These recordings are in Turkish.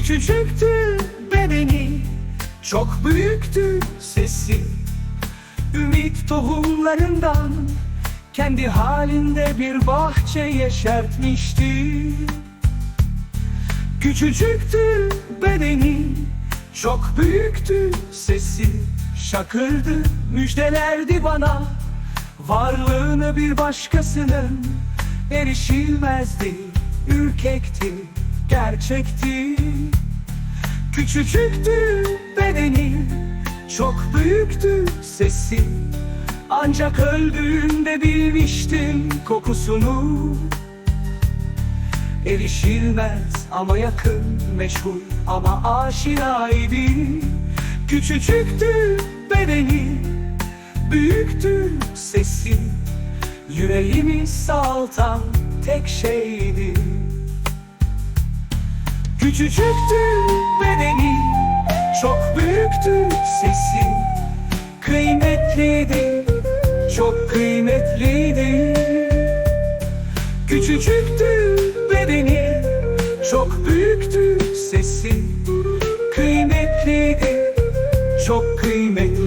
Küçücüktü bedeni Çok büyüktü sesi. Ümit tohumlarından Kendi halinde bir bahçe yeşertmişti. Küçücüktü bedeni Çok büyüktü sesi. Şakırdı müjdelerdi bana Varlığını bir başkasının Erişilmezdi Ürkekti Gerçekti. Küçücüktü bedeni Çok büyüktü sesi. Ancak öldüğünde bilmiştim kokusunu. Erişilmez ama yakın Meşhur ama aşinaydı. Küçücüktü bedeni Büyüktü sesi. Yüreğimi saltan tek şeydi Küçücüktü bedeni Çok büyüktü sesi. Kıymetliydi Çok kıymetliydi. Küçücüktü bedeni Çok büyüktü sesi. Kıymetliydi Çok kıymetliydi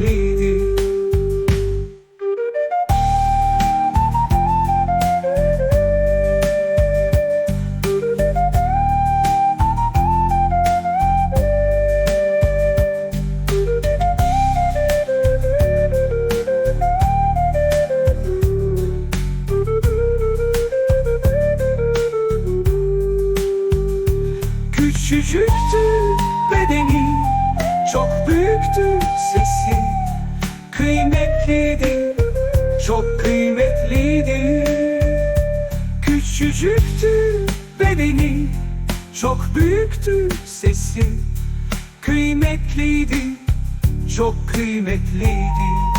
Küçücüktü bedeni Çok büyüktü sesi. Kıymetliydi Çok kıymetliydi. Küçücüktü bedeni Çok büyüktü sesi. Kıymetliydi Çok kıymetliydi